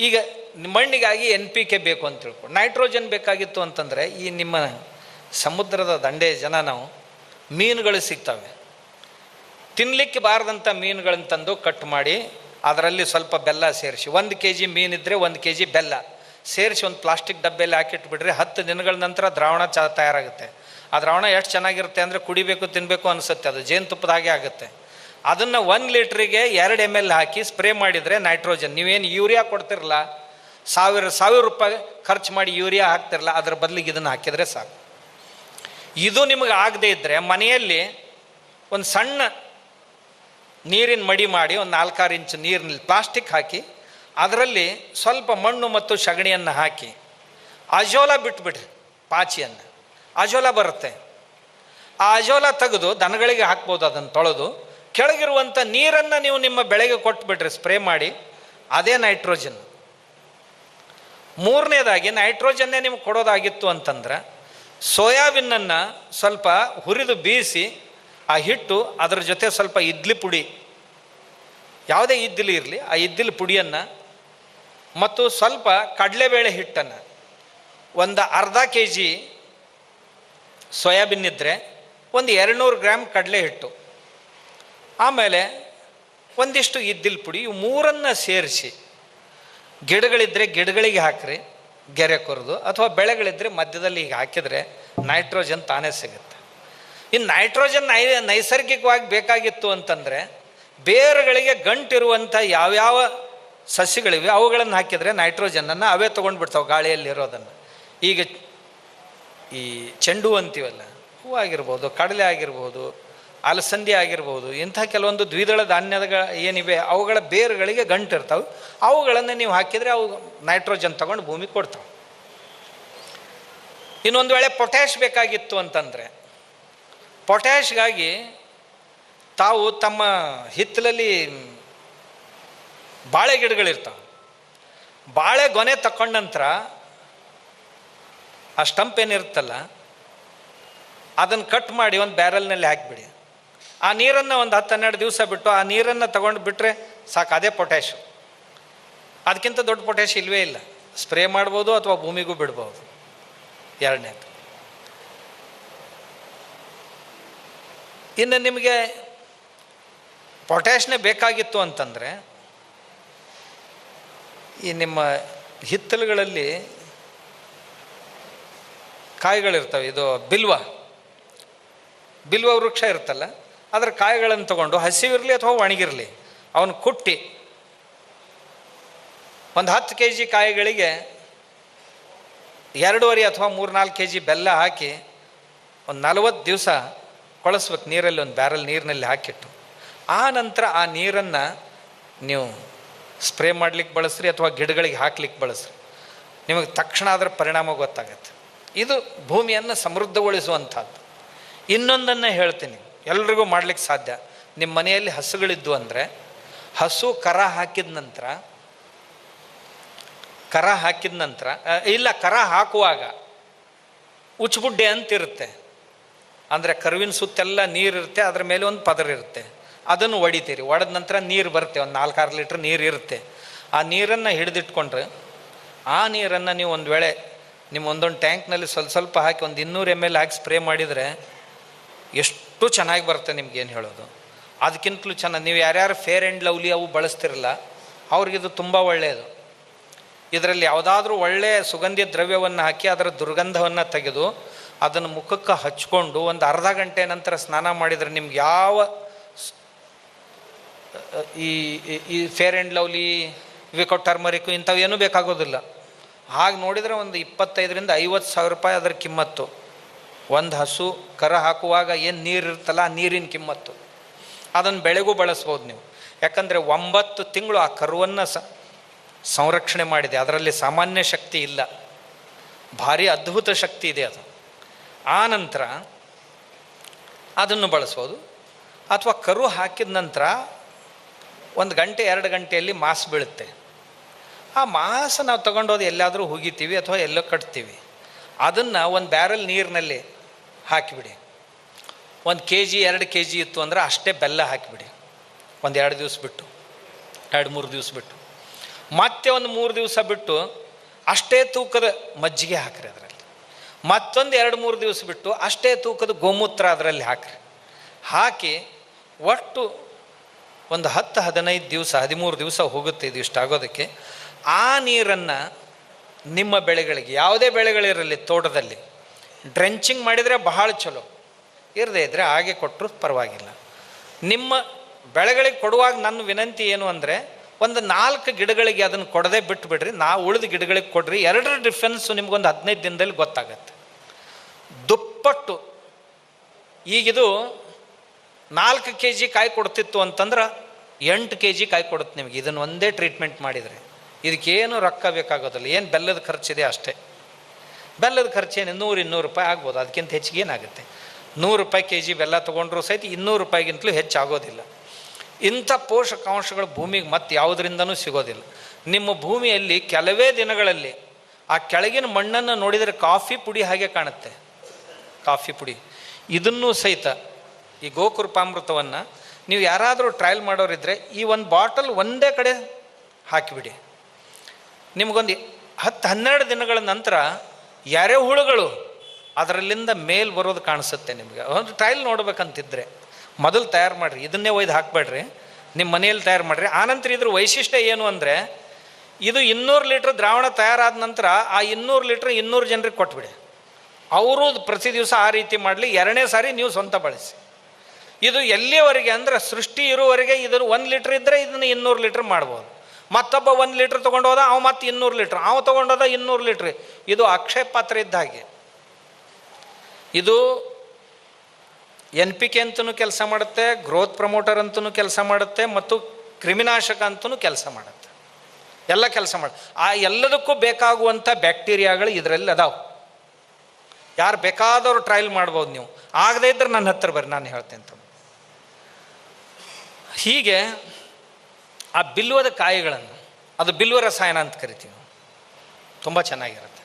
ಈಗ ಮಣ್ಣಿಗಾಗಿ N P K ಬೇಕು ಅಂತ ತಿಳ್ಕೊಂಡು ನೈಟ್ರೋಜನ್ ಬೇಕಾಗಿತ್ತು ಅಂತಂದರೆ ಈ ನಿಮ್ಮ ಸಮುದ್ರದ ದಂಡೆ ಜನ ನಾವು ಮೀನುಗಳು ಸಿಗ್ತವೆ. ತಿನ್ನಲಿಕ್ಕೆ ಬಾರದಂಥ ಮೀನುಗಳನ್ನು ತಂದು ಕಟ್ ಮಾಡಿ ಅದರಲ್ಲಿ ಸ್ವಲ್ಪ ಬೆಲ್ಲ ಸೇರಿಸಿ. ಒಂದು ಕೆ ಜಿ ಮೀನಿದ್ರೆ ಒಂದು ಕೆ ಜಿ ಬೆಲ್ಲ. ಸೇರಿಸಿ ಒಂದು ಪ್ಲಾಸ್ಟಿಕ್ ಡಬ್ಬೆಯಲ್ಲಿ ಹಾಕಿಟ್ಬಿಟ್ರೆ ಹತ್ತು ದಿನಗಳ ನಂತರ ದ್ರಾವಣ ಚ ತಯಾರಾಗುತ್ತೆ. ಆ ದ್ರಾವಣ ಎಷ್ಟು ಚೆನ್ನಾಗಿರುತ್ತೆ ಅಂದರೆ ಕುಡಿಬೇಕು ತಿನ್ನಬೇಕು ಅನಿಸುತ್ತೆ. ಅದು ಜೇನುತುಪ್ಪದ ಹಾಗೆ ಆಗುತ್ತೆ. ಅದನ್ನು ಒಂದು ಲೀಟ್ರಿಗೆ ಎರಡು ಎಂ ಎಲ್ ಹಾಕಿ ಸ್ಪ್ರೇ ಮಾಡಿದರೆ ನೈಟ್ರೋಜನ್. ನೀವೇನು ಯೂರಿಯಾ ಕೊಡ್ತಿರಲ್ಲ ಸಾವಿರ ಸಾವಿರ ರೂಪಾಯಿ ಖರ್ಚು ಮಾಡಿ ಯೂರಿಯಾ ಹಾಕ್ತಿರಲ್ಲ ಅದ್ರ ಬದಲಿಗೆ ಇದನ್ನು ಹಾಕಿದರೆ ಸಾಕು. ಇದು ನಿಮಗೆ ಆಗದೇ ಇದ್ದರೆ ಮನೆಯಲ್ಲಿ ಒಂದು ಸಣ್ಣ ನೀರಿನ ಮಡಿ ಮಾಡಿ ಒಂದು ನಾಲ್ಕಾರು ಇಂಚು ನೀರಿನಲ್ಲಿ ಪ್ಲಾಸ್ಟಿಕ್ ಹಾಕಿ ಅದರಲ್ಲಿ ಸ್ವಲ್ಪ ಮಣ್ಣು ಮತ್ತು ಸಗಣಿಯನ್ನು ಹಾಕಿ ಅಜೋಲ ಬಿಟ್ಬಿಡ್ರಿ, ಪಾಚಿಯನ್ನು. ಅಜೋಲ ಬರುತ್ತೆ. ಆ ಅಜೋಲ ತೆಗೆದು ದನಗಳಿಗೆ ಹಾಕ್ಬೋದು ಅದನ್ನು ತೊಳೆದು. ಕೆಳಗಿರುವಂಥ ನೀರನ್ನು ನೀವು ನಿಮ್ಮ ಬೆಳೆಗೆ ಕೊಟ್ಟುಬಿಟ್ರಿ ಸ್ಪ್ರೇ ಮಾಡಿ. ಅದೇ ನೈಟ್ರೋಜನ್. ಮೂರನೇದಾಗಿ ನೈಟ್ರೋಜನ್ನೇ ನಿಮ್ಗೆ ಕೊಡೋದಾಗಿತ್ತು ಅಂತಂದ್ರೆ, ಸೋಯಾಬೀನನ್ನು ಸ್ವಲ್ಪ ಹುರಿದು ಬೀಸಿ, ಆ ಹಿಟ್ಟು ಅದರ ಜೊತೆ ಸ್ವಲ್ಪ ಇಡ್ಲಿ ಪುಡಿ. ಯಾವುದೇ ಇದ್ದಿಲಿ ಇರಲಿ, ಆ ಇದ್ದಿಲಿ ಪುಡಿಯನ್ನು ಮತ್ತು ಸ್ವಲ್ಪ ಕಡಲೆಬೇಳೆ ಹಿಟ್ಟನ್ನು. ಒಂದು ಅರ್ಧ ಕೆ ಜಿ ಸೋಯಾಬೀನ್ ಇದ್ದರೆ ಒಂದು ಎರಡುನೂರು ಗ್ರಾಮ್ ಕಡಲೆ ಹಿಟ್ಟು. ಆಮೇಲೆ ಒಂದಿಷ್ಟು ಇದ್ದಿಲ್ ಪುಡಿ, ಇವು ಮೂರನ್ನು ಸೇರಿಸಿ ಗಿಡಗಳಿದ್ದರೆ ಗಿಡಗಳಿಗೆ ಹಾಕ್ರಿ, ಗೆರೆ ಕೊರೆದು, ಅಥವಾ ಬೆಳೆಗಳಿದ್ದರೆ ಮಧ್ಯದಲ್ಲಿ ಈಗ ಹಾಕಿದರೆ ನೈಟ್ರೋಜನ್ ತಾನೇ ಸಿಗುತ್ತೆ. ಇನ್ನು ನೈಟ್ರೋಜನ್ ನೈ, ನೈಸರ್ಗಿಕವಾಗಿ ಬೇಕಾಗಿತ್ತು ಅಂತಂದರೆ ಬೇರುಗಳಿಗೆ ಗಂಟಿರುವಂಥ ಯಾವ್ಯಾವ ಸಸ್ಯಗಳಿವೆ ಅವುಗಳನ್ನು ಹಾಕಿದರೆ ನೈಟ್ರೋಜನನ್ನು ಅವೇ ತೊಗೊಂಡು ಬಿಡ್ತಾವೆ ಗಾಳಿಯಲ್ಲಿರೋದನ್ನು. ಈಗ ಈ ಚೆಂಡು ಅಂತೀವಲ್ಲ ಹೂ ಆಗಿರ್ಬೋದು ಕಡಲೆ ಆಗಿರ್ಬೋದು ಅಲಸಂದಿ ಆಗಿರ್ಬೋದು, ಇಂಥ ಕೆಲವೊಂದು ದ್ವಿದಳ ಧಾನ್ಯದ ಏನಿವೆ, ಅವುಗಳ ಬೇರುಗಳಿಗೆ ಗಂಟಿರ್ತಾವೆ. ಅವುಗಳನ್ನು ನೀವು ಹಾಕಿದರೆ ಅವು ನೈಟ್ರೋಜನ್ ತಗೊಂಡು ಭೂಮಿ ಕೊಡ್ತಾವೆ. ಇನ್ನೊಂದು ವೇಳೆ ಪೊಟ್ಯಾಶ್ ಬೇಕಾಗಿತ್ತು ಅಂತಂದರೆ ಪೊಟ್ಯಾಶ್ಗಾಗಿ ತಾವು ತಮ್ಮ ಹಿತ್ತಲಲ್ಲಿ ಬಾಳೆ ಗಿಡಗಳಿರ್ತಾವೆ. ಬಾಳೆ ಗೊನೆ ತಕೊಂಡ ನಂತರ ಆ ಸ್ಟಂಪ್ ಏನಿರುತ್ತಲ್ಲ, ಅದನ್ನು ಕಟ್ ಮಾಡಿ ಒಂದು ಬ್ಯಾರಲ್ನಲ್ಲಿ ಹಾಕಿಬಿಡಿ. ಆ ನೀರನ್ನು ಒಂದು ಹತ್ತು ಹನ್ನೆರಡು ದಿವಸ ಬಿಟ್ಟು ಆ ನೀರನ್ನು ತಗೊಂಡು ಬಿಟ್ಟರೆ ಸಾಕು, ಅದೇ ಪೊಟ್ಯಾಶು ಅದಕ್ಕಿಂತ ದೊಡ್ಡ ಪೊಟ್ಯಾಶ್ ಇಲ್ಲವೇ ಇಲ್ಲ. ಸ್ಪ್ರೇ ಮಾಡ್ಬೋದು ಅಥವಾ ಭೂಮಿಗೂ ಬಿಡ್ಬೋದು. ಎರಡನೇದು. ಇನ್ನು ನಿಮಗೆ ಪೊಟ್ಯಾಶ್ನೇ ಬೇಕಾಗಿತ್ತು ಅಂತಂದರೆ, ಈ ನಿಮ್ಮ ಹಿತ್ತಲುಗಳಲ್ಲಿ ಕಾಯಿಗಳಿರ್ತವೆ, ಇದು ಬಿಲ್ವ. ಬಿಲ್ವ ವೃಕ್ಷ ಇರುತ್ತಲ್ಲ ಅದರ ಕಾಯಿಗಳನ್ನು ತಗೊಂಡು ಹಸಿವಿರಲಿ ಅಥವಾ ಒಣಗಿರಲಿ, ಅವನು ಕುಟ್ಟಿ ಒಂದು ಹತ್ತು ಕೆ ಜಿ ಕಾಯಿಗಳಿಗೆ ಎರಡೂವರೆ ಅಥವಾ ಮೂರು ನಾಲ್ಕು ಕೆ ಜಿ ಬೆಲ್ಲ ಹಾಕಿ ಒಂದು ನಲವತ್ತು ದಿವಸ ಕೊಳಸ್ಬೇಕು ನೀರಲ್ಲಿ ಒಂದು ಬ್ಯಾರಲ್ ನೀರಿನಲ್ಲಿ ಹಾಕಿಟ್ಟು. ಆ ನಂತರ ಆ ನೀರನ್ನು ನೀವು ಸ್ಪ್ರೇ ಮಾಡ್ಲಿಕ್ಕೆ ಬಳಸ್ರಿ ಅಥವಾ ಗಿಡಗಳಿಗೆ ಹಾಕ್ಲಿಕ್ಕೆ ಬಳಸ್ರಿ. ನಿಮಗೆ ತಕ್ಷಣ ಅದರ ಪರಿಣಾಮ ಗೊತ್ತಾಗತ್ತೆ. ಇದು ಭೂಮಿಯನ್ನು ಸಮೃದ್ಧಗೊಳಿಸುವಂಥದ್ದು. ಇನ್ನೊಂದನ್ನು ಹೇಳ್ತೀನಿ. ಎಲ್ರಿಗೂ ಮಾಡ್ಲಿಕ್ಕೆ ಸಾಧ್ಯ. ನಿಮ್ಮ ಮನೆಯಲ್ಲಿ ಹಸುಗಳಿದ್ದು ಅಂದರೆ, ಹಸು ಕರ ಹಾಕಿದ ನಂತರ, ಕರ ಹಾಕಿದ ನಂತರ ಇಲ್ಲ ಕರ ಹಾಕುವಾಗ ಉಚ್ಚುಬುಡ್ಡೆ ಅಂತಿರುತ್ತೆ ಅಂದರೆ ಕರುವಿನ ಸುತ್ತೆಲ್ಲ ನೀರಿರುತ್ತೆ ಅದ್ರ ಮೇಲೆ ಒಂದು ಪದರ ಇರುತ್ತೆ. ಅದನ್ನು ಒಡಿತೀರಿ. ಒಡೆದ ನಂತರ ನೀರು ಬರುತ್ತೆ, ಒಂದು ನಾಲ್ಕಾರು ಲೀಟ್ರ್ ನೀರು ಇರುತ್ತೆ. ಆ ನೀರನ್ನು ಹಿಡಿದಿಟ್ಕೊಂಡ್ರೆ, ಆ ನೀರನ್ನು ನೀವು ಒಂದು ವೇಳೆ ನಿಮ್ಮ ಒಂದೊಂದು ಟ್ಯಾಂಕ್ನಲ್ಲಿ ಸ್ವಲ್ಪ ಸ್ವಲ್ಪ ಹಾಕಿ ಒಂದು ಇನ್ನೂರು ಎಂ ಎಲ್ ಹಾಕಿ ಸ್ಪ್ರೇ ಮಾಡಿದರೆ ಎಷ್ಟು ಚೆನ್ನಾಗಿ ಬರುತ್ತೆ ನಿಮ್ಗೇನು ಹೇಳೋದು. ಅದಕ್ಕಿಂತಲೂ ಚೆನ್ನಾಗಿ, ನೀವು ಯಾರ್ಯಾರು ಫೇರ್ ಆ್ಯಂಡ್ ಲವ್ಲಿ ಅವು ಬಳಸ್ತಿರಲ್ಲ ಅವ್ರಿಗಿದು ತುಂಬ ಒಳ್ಳೆಯದು ಇದರಲ್ಲಿ ಯಾವುದಾದ್ರೂ ಒಳ್ಳೆಯ ಸುಗಂಧಿ ದ್ರವ್ಯವನ್ನು ಹಾಕಿ ಅದರ ದುರ್ಗಂಧವನ್ನು ತೆಗೆದು ಅದನ್ನು ಮುಖಕ್ಕೆ ಹಚ್ಕೊಂಡು ಒಂದು ಅರ್ಧ ಗಂಟೆ ನಂತರ ಸ್ನಾನ ಮಾಡಿದರೆ ನಿಮ್ಗೆ ಯಾವ ಈ, ಈ- Fair and Lovely Vicco turmeric ಇಂಥವೇನೂ ಬೇಕಾಗೋದಿಲ್ಲ. ಹಾಗೆ ನೋಡಿದರೆ ಒಂದು ಇಪ್ಪತ್ತೈದರಿಂದ ಐವತ್ತು ಸಾವಿರ ರೂಪಾಯಿ ಅದರ ಕಿಮ್ಮತ್ತು. ಒಂದು ಹಸು ಕರ ಹಾಕುವಾಗ ಏನು ನೀರು ಇರ್ತಲ್ಲ ನೀರಿನ ಕಿಮ್ಮತ್ತು. ಅದನ್ನು ಬೆಳೆಗೂ ಬಳಸ್ಬೋದು ನೀವು. ಯಾಕಂದರೆ ಒಂಬತ್ತು ತಿಂಗಳು ಆ ಕರುವನ್ನು ಸಂರಕ್ಷಣೆ ಮಾಡಿದೆ. ಅದರಲ್ಲಿ ಸಾಮಾನ್ಯ ಶಕ್ತಿ ಇಲ್ಲ. ಭಾರಿ ಅದ್ಭುತ ಶಕ್ತಿ ಇದೆ ಅದು. ಆ ನಂತರ ಅದನ್ನು ಬಳಸ್ಬೋದು. ಅಥವಾ ಕರು ಹಾಕಿದ ನಂತರ ಒಂದು ಗಂಟೆ, ಎರಡು ಗಂಟೆಯಲ್ಲಿ ಮಾಸ್ ಬೀಳುತ್ತೆ. ಆ ಮಾಸ ನಾವು ತಗೊಂಡೋದು ಎಲ್ಲಾದರೂ ಹುಗಿತೀವಿ ಅಥವಾ ಎಲ್ಲೋ ಕಟ್ತೀವಿ. ಅದನ್ನು ಒಂದು ಬ್ಯಾರಲ್ ನೀರಿನಲ್ಲಿ ಹಾಕಿಬಿಡಿ. ಒಂದು ಕೆ ಜಿ ಎರಡು ಕೆ ಜಿ ಇತ್ತು ಅಂದರೆ ಅಷ್ಟೇ ಬೆಲ್ಲ ಹಾಕಿಬಿಡಿ. ಒಂದು ಎರಡು ದಿವಸ ಬಿಟ್ಟು, ಎರಡು, ಮೂರು ದಿವಸ ಬಿಟ್ಟು. ಮತ್ತೆ ಒಂದು ಮೂರು ದಿವಸ ಬಿಟ್ಟು ಅಷ್ಟೇ ತೂಕದ ಮಜ್ಜಿಗೆ ಹಾಕ್ರಿ ಅದರಲ್ಲಿ. ಮತ್ತೊಂದು ಎರಡು, ಮೂರು ದಿವಸ ಬಿಟ್ಟು ಅಷ್ಟೇ ತೂಕದ ಗೋಮೂತ್ರ ಅದರಲ್ಲಿ ಹಾಕ್ರಿ. ಹಾಕಿ ಒಟ್ಟು ಒಂದು ಹತ್ತು, ಹದಿನೈದು ದಿವಸ, ಹದಿಮೂರು ದಿವಸ ಹೋಗುತ್ತೆ ಇದು ಇಷ್ಟ ಆಗೋದಕ್ಕೆ. ಆ ನೀರನ್ನು ನಿಮ್ಮ ಬೆಳೆಗಳಿಗೆ, ಯಾವುದೇ ಬೆಳೆಗಳಿರಲಿ, ತೋಟದಲ್ಲಿ ಡ್ರೆಂಚಿಂಗ್ ಮಾಡಿದರೆ ಬಹಳ ಚಲೋ. ಇರದೇ ಇದ್ದರೆ ಹಾಗೆ ಕೊಟ್ಟರು ಪರವಾಗಿಲ್ಲ. ನಿಮ್ಮ ಬೆಳೆಗಳಿಗೆ ಕೊಡುವಾಗ ನನ್ನ ವಿನಂತಿ ಏನು ಅಂದರೆ, ಒಂದು ನಾಲ್ಕು ಗಿಡಗಳಿಗೆ ಅದನ್ನು ಕೊಡದೆ ಬಿಟ್ಟು ಬಿಡ್ರಿ ನಾವು ಉಳಿದ ಗಿಡಗಳಿಗೆ ಕೊಡ್ರಿ. ಎರಡರ ಡಿಫ್ರೆನ್ಸು ನಿಮಗೊಂದು ಹದಿನೈದು ದಿನದಲ್ಲಿ ಗೊತ್ತಾಗತ್ತೆ. ದುಪ್ಪಟ್ಟು. ಈಗಿದು ನಾಲ್ಕು ಕೆ ಜಿ ಕಾಯಿ ಕೊಡ್ತಿತ್ತು ಅಂತಂದ್ರೆ ಎಂಟು ಕೆ ಜಿ ಕಾಯಿ ಕೊಡುತ್ತೆ ನಿಮಗೆ. ಇದನ್ನು ಒಂದೇ ಟ್ರೀಟ್ಮೆಂಟ್ ಮಾಡಿದರೆ. ಇದಕ್ಕೇನು ರೊಕ್ಕ ಬೇಕಾಗೋದಿಲ್ಲ. ಏನು ಬೆಲ್ಲದ ಖರ್ಚಿದೆ ಅಷ್ಟೇ. ಬೆಲ್ಲದ ಖರ್ಚೇನು ನೂರು ಇನ್ನೂರು ರೂಪಾಯಿ ಆಗ್ಬೋದು. ಅದಕ್ಕಿಂತ ಹೆಚ್ಚಿಗೆ ಏನಾಗುತ್ತೆ? ನೂರು ರೂಪಾಯಿ ಕೆ ಜಿ ಬೆಲ್ಲ ತೊಗೊಂಡ್ರು ಸಹಿತ ಇನ್ನೂರು ರೂಪಾಯಿಗಿಂತಲೂ ಹೆಚ್ಚಾಗೋದಿಲ್ಲ. ಇಂಥ ಪೋಷಕಾಂಶಗಳು ಭೂಮಿಗೆ ಮತ್ತೆ ಯಾವುದರಿಂದನೂ ಸಿಗೋದಿಲ್ಲ. ನಿಮ್ಮ ಭೂಮಿಯಲ್ಲಿ ಕೆಲವೇ ದಿನಗಳಲ್ಲಿ ಆ ಕೆಳಗಿನ ಮಣ್ಣನ್ನು ನೋಡಿದರೆ ಕಾಫಿ ಪುಡಿ ಹಾಗೆ ಕಾಣುತ್ತೆ. ಕಾಫಿ ಪುಡಿ. ಇದನ್ನೂ ಸಹಿತ ಈ ಗೋಕೃಪಾಮೃತವನ್ನು ನೀವು ಯಾರಾದರೂ ಟ್ರಯಲ್ ಮಾಡೋರಿದ್ದರೆ ಈ ಒಂದು ಬಾಟಲ್ ಒಂದೇ ಕಡೆ ಹಾಕಿಬಿಡಿ. ನಿಮಗೊಂದು ಹತ್ತು ಹನ್ನೆರಡು ದಿನಗಳ ನಂತರ ಎರೆಹುಳುಗಳು ಅದರಲ್ಲಿಂದ ಮೇಲ್ ಬರೋದು ಕಾಣಿಸುತ್ತೆ ನಿಮಗೆ. ಒಂದು ಟ್ರಯಲ್ ನೋಡ್ಬೇಕಂತಿದ್ರೆ, ಮೊದಲು ತಯಾರು ಮಾಡಿರಿ, ಇದನ್ನೇ ಒಯ್ದು ಹಾಕಬೇಡ್ರಿ ನಿಮ್ಮ ಮನೆಯಲ್ಲಿ ತಯಾರು ಮಾಡಿರಿ. ಆನಂತರ ಇದ್ರ ವೈಶಿಷ್ಟ್ಯ ಏನು ಅಂದರೆ, ಇದು ಇನ್ನೂರು ಲೀಟ್ರ್ ದ್ರಾವಣ ತಯಾರಾದ ನಂತರ ಆ ಇನ್ನೂರು ಲೀಟ್ರ್ ಇನ್ನೂರು ಜನರಿಗೆ ಕೊಟ್ಬಿಡಿ. ಅವರು ಪ್ರತಿ ದಿವಸ ಆ ರೀತಿ ಮಾಡಲಿ, ಎರಡನೇ ಸಾರಿ ನೀವು ಸ್ವಂತ ಬಳಸಿ. ಇದು ಎಲ್ಲಿಯವರೆಗೆ ಅಂದ್ರೆ ಸೃಷ್ಟಿ ಇರುವವರೆಗೆ ಇದನ್ನು ಒಂದು ಲೀಟ್ರ್ ಇದ್ದರೆ ಇದನ್ನು ಇನ್ನೂರು ಲೀಟ್ರ್ ಮಾಡ್ಬೋದು. ಮತ್ತೊಬ್ಬ ಒಂದು ಲೀಟ್ರ್ ತೊಗೊಂಡು ಹೋದ ಅವ ಮತ್ತೆ ಇನ್ನೂರು ಲೀಟ್ರ್. ಅವ ತೊಗೊಂಡೋದ ಇನ್ನೂರು ಲೀಟ್ರ್. ಇದು ಅಕ್ಷಯ ಪಾತ್ರ ಇದ್ದ ಹಾಗೆ. ಇದು ಎನ್ ಪಿ ಕೆ ಅಂತೂ ಕೆಲಸ ಮಾಡುತ್ತೆ, ಗ್ರೋತ್ ಪ್ರಮೋಟರ್ ಅಂತಲೂ ಕೆಲಸ ಮಾಡುತ್ತೆ, ಮತ್ತು ಕ್ರಿಮಿನಾಶಕ ಅಂತೂ ಕೆಲಸ ಮಾಡುತ್ತೆ. ಎಲ್ಲ ಕೆಲಸ ಮಾಡಿ ಆ ಎಲ್ಲದಕ್ಕೂ ಬೇಕಾಗುವಂಥ ಬ್ಯಾಕ್ಟೀರಿಯಾಗಳು ಇದರಲ್ಲಿ ಅದಾವೆ. ಯಾರು ಬೇಕಾದವರು ಟ್ರಯಲ್ ಮಾಡ್ಬೋದು ನೀವು. ಆಗದೇ ಇದ್ರೆ ನನ್ನ ಹತ್ರ ಬರ್ರಿ, ನಾನು ಹೇಳ್ತೇನೆ ಹೀಗೆ ಆ ಬಿಲ್ವದ ಕಾಯಿಗಳನ್ನು ಅದು ಬಿಲ್ವ ರಸಾಯನ ಅಂತ ಕರಿತೀವಿ. ತುಂಬ ಚೆನ್ನಾಗಿರುತ್ತೆ.